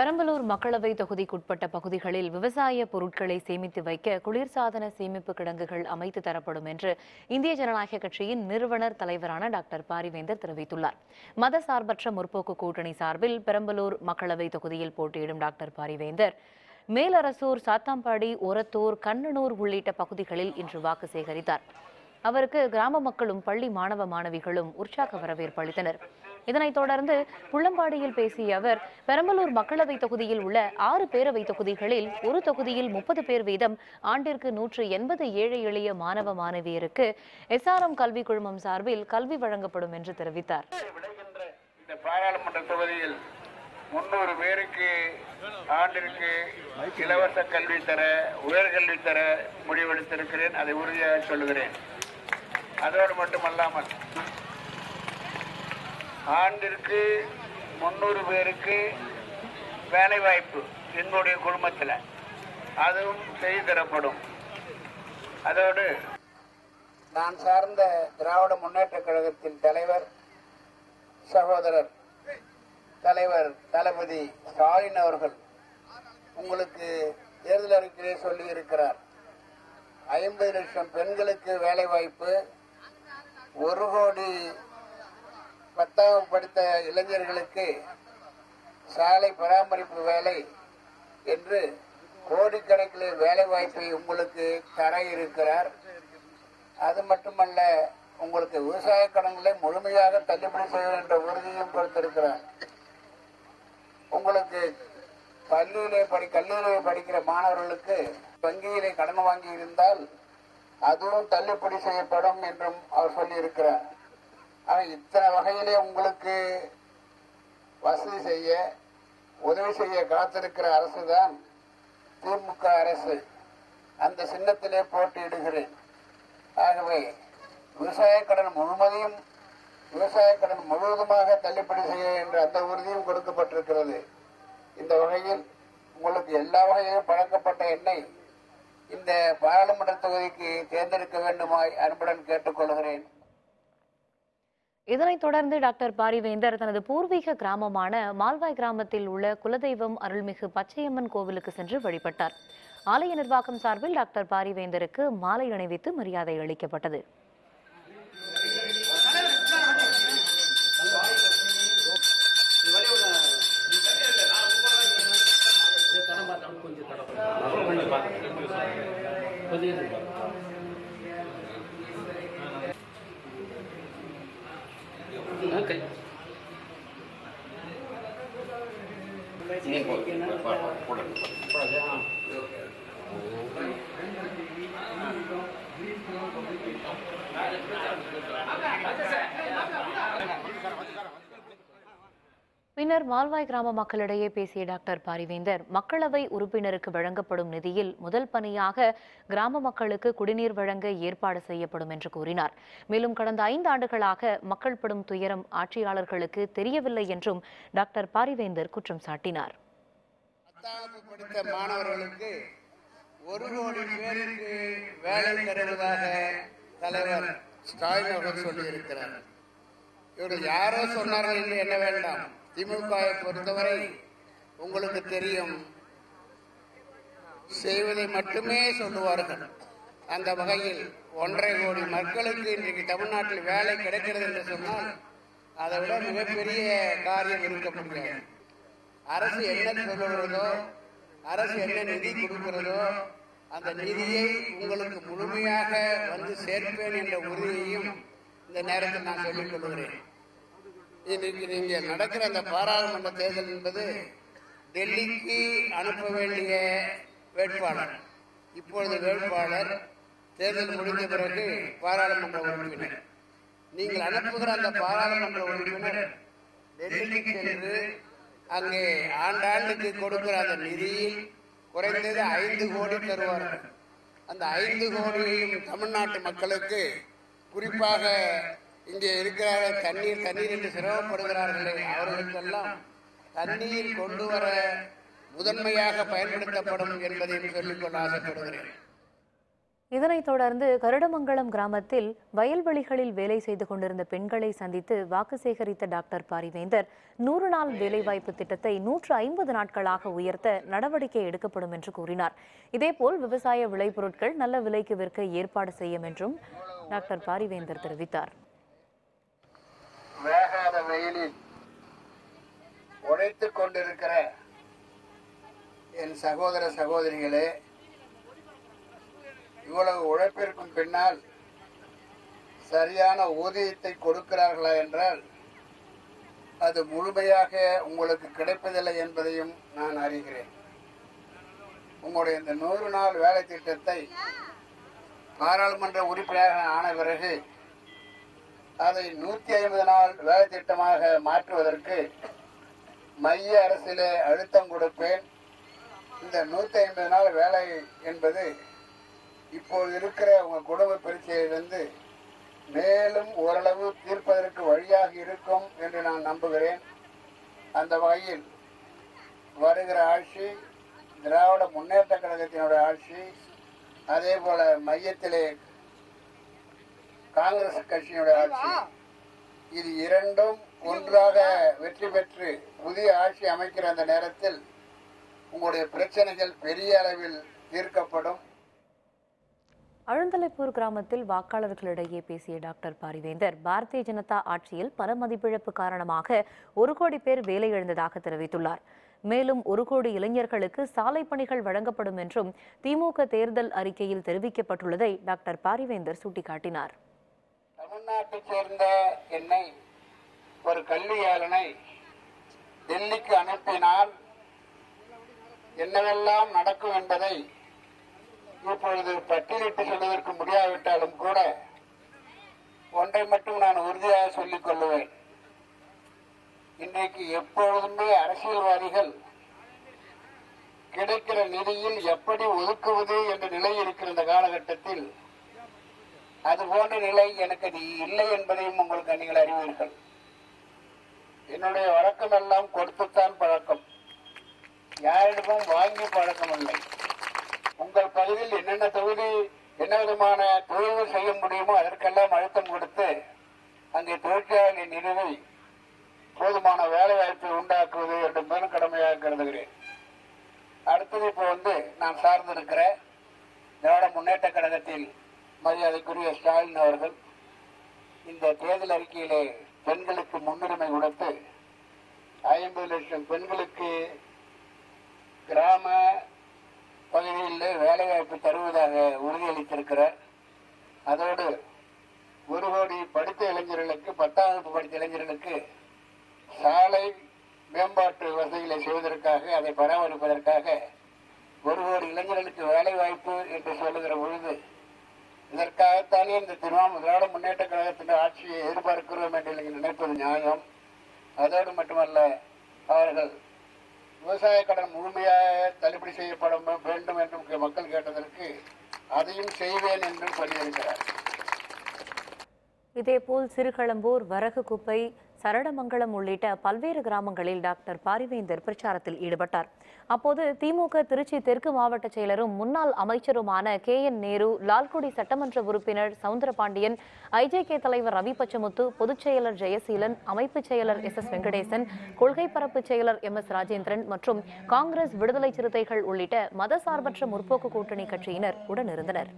பெரம்பலூர் மக்களவை தொகுதிக்குட்பட்ட பகுதிகளில் விவசாய பொருட்களை சேமித்து வைக்க குளிர்சாதன சேமிப்பு கிடங்குகள் அமைத்து தரப்படும் என்று இந்திய ஜனநாயக கட்சியின் நிறுவனர் தலைவரான டாக்டர் பாரிவேந்தர் தெரிவித்துள்ளார். மதசார்பற்ற முற்போக்கு கூட்டணி சார்பில் பெரம்பலூர் மக்களவை தொகுதியில் போட்டியிடும் டாக்டர் பாரிவேந்தர் மேலரசூர் சாத்தாம்பாடி ஒரத்தூர் கண்ணனூர் உள்ளிட்ட பகுதிகளில் இன்று வாக்கு சேகரித்தார். அவருக்கு கிராம மக்களும் பள்ளி மாணவ மாணவிகளும் உற்சாக வரவேற்பு அளித்தனர். இதனைத் தொடர்ந்து புள்ளம்பாடியில் பேசிய அவர் பெரம்பலூர் மக்களவை தொகுதியில் உள்ள ஆறு பேரவை தொகுதிகளில் ஒரு தொகுதியில் முப்பது பேர் வீதம் ஆண்டிற்கு நூற்று எண்பது ஏழை எளிய மாணவ மாணவியருக்கு எஸ்ஆர்எம் கல்வி குழுமம் சார்பில் கல்வி வழங்கப்படும் என்று தெரிவித்தார். பாராளுமன்ற தொகுதியில் முன்னூறு பேருக்கு ஆண்டிற்கு இலவச கல்வி தர உயர்கல்வி தர முடிவெடுத்திருக்கிறேன். அதை உறுதியாக சொல்லுகிறேன். அதோடு மட்டுமல்லாமல் ஆண்டிற்கு முன்னூறு பேருக்கு வேலைவாய்ப்பு என்னுடைய குடும்பத்தில் அதுவும் செய்து தரப்படும். அதோடு நான் சார்ந்த திராவிட முன்னேற்ற கழகத்தின் தலைவர் சகோதரர் தலைவர் தளபதி ஸ்டாலின் அவர்கள் உங்களுக்கு தேர்தல் அறிக்கையிலே சொல்லி இருக்கிறார் ஐம்பது லட்சம் பெண்களுக்கு வேலைவாய்ப்பு ஒரு கோடி பத்தாம் படித்த இளைஞர்களுக்கு சாலை பராமரிப்பு வேலை என்று கோடிக்கணக்கில் வேலை வாய்ப்பை உங்களுக்கு தர இருக்கிறார். அது மட்டுமல்ல உங்களுக்கு விவசாய கடன்களை முழுமையாக தள்ளுபடி செய்வது என்ற உறுதியும் கொடுத்திருக்கிறார். உங்களுக்கு பள்ளியிலே படி கல்லூரியில் படிக்கிற மாணவர்களுக்கு வங்கியிலே கடன் வாங்கி இருந்தால் அதுவும் தள்ளுபடி செய்யப்படும் என்றும் அவர் சொல்லியிருக்கிறார். ஆனால் இத்தனை வகையிலே உங்களுக்கு வசதி செய்ய உதவி செய்ய காத்திருக்கிற அரசு தான் திமுக அரசு. அந்த சின்னத்திலே போட்டியிடுகிறேன். ஆகவே விவசாய கடன் முழுமதியும் விவசாய கடன் முழுவதுமாக தள்ளுபடி செய்ய என்ற அந்த உறுதியும் கொடுக்கப்பட்டிருக்கிறது. இந்த வகையில் உங்களுக்கு எல்லா வகையிலும் பழக்கப்பட்ட எண்ணெய் இந்த பாராளுமன்ற தொகுதிக்கு தேர்ந்தெடுக்க வேண்டுமாய் அன்புடன் கேட்டுக்கொள்கிறேன். இதனைத் தொடர்ந்து டாக்டர் பாரிவேந்தர் தனது பூர்வீக கிராமமான மால்வாய் கிராமத்தில் உள்ள குலதெய்வம் அருள்மிகு பச்சையம்மன் கோவிலுக்கு சென்று வழிபட்டார். ஆலய நிர்வாகம் சார்பில் டாக்டர் பாரிவேந்தருக்கு மாலை அணிவித்து மரியாதை அளிக்கப்பட்டது. பின்னர் மால்வாய் கிராம மக்களிடையே பேசிய டாக்டர் பாரிவேந்தர் மக்களவை உறுப்பினருக்கு வழங்கப்படும் நிதியில் முதல் பணியாக கிராம மக்களுக்கு குடிநீர் வழங்க ஏற்பாடு செய்யப்படும் என்று கூறினார். மேலும் கடந்த ஐந்து ஆண்டுகளாக மக்கள் படும் துயரம் ஆட்சியாளர்களுக்கு தெரியவில்லை என்றும் டாக்டர் பாரிவேந்தர் குற்றம் சாட்டினார். பத்தாவது படித்த மாணவர்களுக்கு ஒரு கோடி பேருக்கு வேலை தருவதாக தலைவர் ஸ்டாலின் அவர்கள் சொல்லியிருக்கிறார். இவர்கள் யாரோ சொன்னார்கள் என்று என்ன வேண்டாம். திமுகவை பொறுத்தவரை உங்களுக்கு தெரியும் செய்வதை மட்டுமே சொல்லுவார்கள். அந்த வகையில் ஒன்றரை கோடி மக்களுக்கு இன்றைக்கு தமிழ்நாட்டில் வேலை கிடைக்கிறது என்று சொன்னால் அதை விட மிகப்பெரிய காரியம் இருக்க முடியாது. அரசு என்ன சொல்லுகிறதோ அரசு என்ன நிதி கொடுக்கிறதோ அந்த நிதியை உங்களுக்கு முழுமையாக வந்து சேர்ப்பேன் என்ற உறுதியையும் இந்த நேரத்தில் நான் சொல்லிக் கொள்கிறேன். இன்னைக்கு நீங்க நடக்கிற அந்த பாராளுமன்ற தேர்தல் என்பது டெல்லிக்கு அனுப்ப வேண்டிய வேட்பாளர். இப்பொழுது வேட்பாளர் தேர்தல் முடிந்த பிறகு பாராளுமன்ற உறுப்பினர். நீங்கள் அனுப்புகிற அந்த பாராளுமன்ற உறுப்பினர் டெல்லிக்கு சென்று அங்கே ஆண்டாண்டுக்கு கொடுக்கிற அந்த நிதியில் குறைந்தது ஐந்து கோடி தருவார்கள் அந்த ஐந்து கோடியையும் தமிழ்நாட்டு மக்களுக்கு குறிப்பாக இங்கே இருக்கிறார்கள் தண்ணீர் தண்ணீர் என்று சிரமப்படுகிறார்களே அவர்களுக்கெல்லாம் தண்ணீர் கொண்டு வர முதன்மையாக பயன்படுத்தப்படும் என்பதையும் சொல்லிக்கொள்ள ஆசைப்படுகிறேன். இதனைத் தொடர்ந்து கருடமங்கலம் கிராமத்தில் வயல்வெளிகளில் வேலை செய்து கொண்டிருந்த பெண்களை சந்தித்து வாக்கு சேகரித்த டாக்டர் பாரிவேந்தர் நூறு நாள் வேலைவாய்ப்பு திட்டத்தை நூற்று ஐம்பது நாட்களாக உயர்த்த நடவடிக்கை எடுக்கப்படும் என்று கூறினார். இதேபோல் விவசாய விளைபொருட்கள் நல்ல விலைக்கு விற்க ஏற்பாடு செய்யும் என்றும் டாக்டர் பாரிவேந்தர் தெரிவித்தார். வேகாத வெயிலில் உழைத்துக் கொண்டிருக்கிற என் சகோதர சகோதரிகளே இவ்வளவு உழைப்பிற்கும் பின்னால் சரியான ஊதியத்தை கொடுக்கிறார்களா என்றால் அது முழுமையாக உங்களுக்கு கிடைப்பதில்லை என்பதையும் நான் அறிகிறேன். உங்களுடைய இந்த நூறு நாள் வேலை திட்டத்தை பாராளுமன்ற உறுப்பினராக ஆன பிறகு அதை நூற்றி ஐம்பது நாள் வேலை திட்டமாக மாற்றுவதற்கு மைய அரசிலே அழுத்தம் கொடுப்பேன். இந்த நூற்றி ஐம்பது நாள் வேலை என்பது இப்போது இருக்கிற உங்க குடும்ப பிரச்சனையிலிருந்து மேலும் ஓரளவு தீர்ப்பதற்கு வழியாக இருக்கும் என்று நான் நம்புகிறேன். அந்த வகையில் வருகிற ஆட்சி திராவிட முன்னேற்ற கழகத்தினுடைய ஆட்சி அதே போல மையத்திலே காங்கிரஸ் கட்சியினுடைய ஆட்சி இது இரண்டும் ஒன்றாக வெற்றி பெற்று புதிய ஆட்சி அமைக்கிற அந்த நேரத்தில் உங்களுடைய பிரச்சனைகள் பெரிய அளவில் தீர்க்கப்படும். அழுந்தலைப்பூர் கிராமத்தில் வாக்காளர்களிடையே பேசிய டாக்டர் பாரிவேந்தர் பாரதிய ஜனதா ஆட்சியில் பண மதிப்பிழப்பு காரணமாக ஒரு கோடி பேர் வேலை இழந்ததாக தெரிவித்துள்ளார். மேலும் ஒரு கோடி இளைஞர்களுக்கு சாலை பணிகள் வழங்கப்படும் என்றும் திமுக தேர்தல் அறிக்கையில் தெரிவிக்கப்பட்டுள்ளதை டாக்டர் பாரிவேந்தர் சுட்டிக்காட்டினார். தமிழ்நாட்டைச் சேர்ந்த என்னை ஒரு கல்வியாளனை டெல்லிக்கு அனுப்பினால் என்னவெல்லாம் நடக்கும் என்பதை இப்பொழுது பட்டியலிட்டு சொல்வதற்கு முடியாவிட்டாலும் கூட ஒன்றை மட்டும் நான் உறுதியாக சொல்லிக் கொள்ளுவேன். இன்றைக்கு எப்பொழுதுமே அரசியல்வாதிகள் கிடைக்கிற நிதியில் எப்படி ஒதுக்குவது என்ற நிலை இருக்கிற இந்த காலகட்டத்தில் அது போன்ற நிலை எனக்கு அது இல்லை என்பதையும் உங்களுக்கு நீங்கள் அறிவீர்கள். என்னுடைய வழக்கம் எல்லாம் கொடுத்துத்தான் பழக்கம். யாரிடமும் வாங்கி பழக்கம் இல்லை உங்கள் பகுதியில் என்னென்ன தொகுதி என்ன விதமான தொழில்கள் செய்ய முடியுமோ அதற்கெல்லாம் அழுத்தம் கொடுத்து அங்கே தொழிற்சாலை நிறுவி போதுமான வேலை வாய்ப்பை உண்டாக்குவது என்று பெரும் கடமையாக கருதுகிறேன். அடுத்தது இப்போ வந்து நான் சார்ந்திருக்கிற திராவிட முன்னேற்ற கழகத்தில் மரியாதைக்குரிய ஸ்டாலின் அவர்கள் இந்த தேர்தல் அறிக்கையிலே பெண்களுக்கு முன்னுரிமை கொடுத்து ஐம்பது லட்சம் பெண்களுக்கு கிராம வேலைவாய்ப்பு தருவதாக உறுதியளித்திருக்கிறார். அதோடு ஒரு கோடி படித்த இளைஞர்களுக்கு பத்தாம் வகுப்பு படித்த இளைஞர்களுக்கு சாலை மேம்பாட்டு வசதிகளை செய்வதற்காக அதை பராமரிப்பதற்காக ஒரு கோடி இளைஞர்களுக்கு வேலை வாய்ப்பு என்று சொல்லுகிற பொழுது இதற்காகத்தானே இந்த திருவாம திராவிட முன்னேற்ற கழகத்தின் ஆட்சியை எதிர்பார்க்கிறோம் என்று நீங்கள் நினைப்பது நியாயம். அதோடு மட்டுமல்ல அவர்கள் விவசாய கடன் முழுமையாக தள்ளுபடி செய்யப்பட வேண்டும் என்று மக்கள் கேட்டதற்கு அதையும் செய்வேன் என்றும் சொல்லியிருக்கிறார். இதேபோல் சிறுகளம்பூர் வரகு குப்பை சரடமங்கலம் உள்ளிட்ட பல்வேறு கிராமங்களில் டாக்டர் பாரிவேந்தர் பிரச்சாரத்தில் ஈடுபட்டார். அப்போது திமுக திருச்சி தெற்கு மாவட்ட செயலரும் முன்னாள் அமைச்சருமான கே. என். நேரு லால்குடி சட்டமன்ற உறுப்பினர் சவுந்தரபாண்டியன் ஐஜேகே தலைவர் ரவி பச்சமுத்து பொதுச் செயலர் ஜெயசீலன் அமைப்புச் செயலர் எஸ். எஸ். வெங்கடேசன் கொள்கை பரப்பு செயலர் எம். எஸ். ராஜேந்திரன் மற்றும் காங்கிரஸ் விடுதலை சிறுத்தைகள் உள்ளிட்ட மதசார்பற்ற முற்போக்கு கூட்டணி கட்சியினர் உடனிருந்தனர்.